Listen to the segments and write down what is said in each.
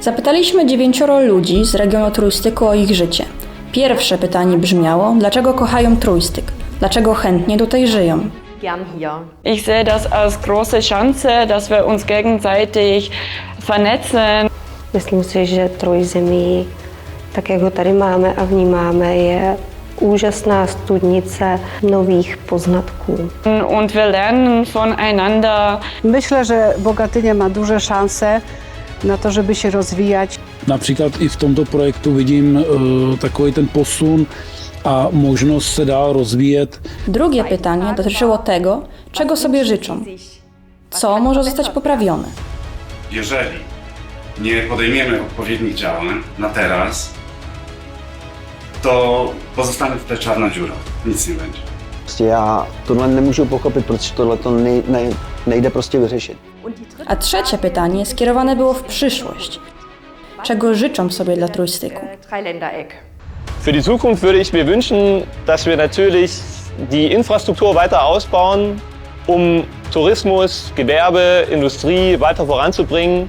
Zapytaliśmy dziewięcioro ludzi z regionu turystyku o ich życie. Pierwsze pytanie brzmiało, dlaczego kochają trójstyk? Dlaczego chętnie tutaj żyją? Gern hier. Ich sehe das als große Chance, dass wir uns gegenseitig vernetzen. Myslím si, že trojzemí, tak jak ho tady máme a vnímáme, je úžasná studnice nových poznatků. Und wir lernen voneinander. Myślę, że Bogatynia ma duże szanse na to, żeby się rozwijać. Například i v tomto projektu vidím eh, takový ten posun a možnost se dál rozvíjet. Drugie pytanie dotyczyło tego, czego sobie życzą. Co może zostać poprawione? Jeżeli nie podejmiemy odpowiednich działań na teraz, to pozostanie tutaj czarna dziura. Nic nie będzie. Prostě já tohle nemůžu pochopit, protože tohle to nej, nej, nejde prostě vyřešit. A trzecie pytanie skierowane było w przyszłość. Czego życzą sobie dla trójstyku? Dreiländereck. Für die Zukunft würde ich mir wünschen, dass wir natürlich die Infrastruktur weiter ausbauen, um Tourismus, Gewerbe, Industrie weiter voranzubringen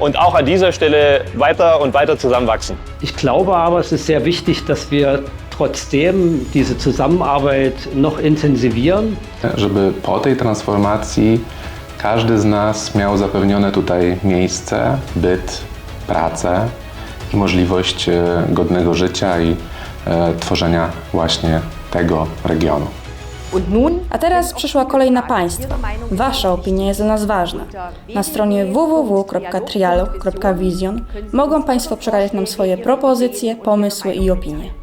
und auch an dieser Stelle weiter und weiter zusammenwachsen. Ich glaube aber, es ist sehr wichtig, dass wir trotzdem diese Zusammenarbeit noch intensivieren. żeby po tej transformacji każdy z nas miał zapewnione tutaj miejsce, byt, pracę i możliwość e, godnego życia i e, tworzenia właśnie tego regionu. A teraz przyszła kolej na Państwa. Wasza opinia jest dla nas ważna. Na stronie www.trialog.vision mogą Państwo przekazać nam swoje propozycje, pomysły i opinie.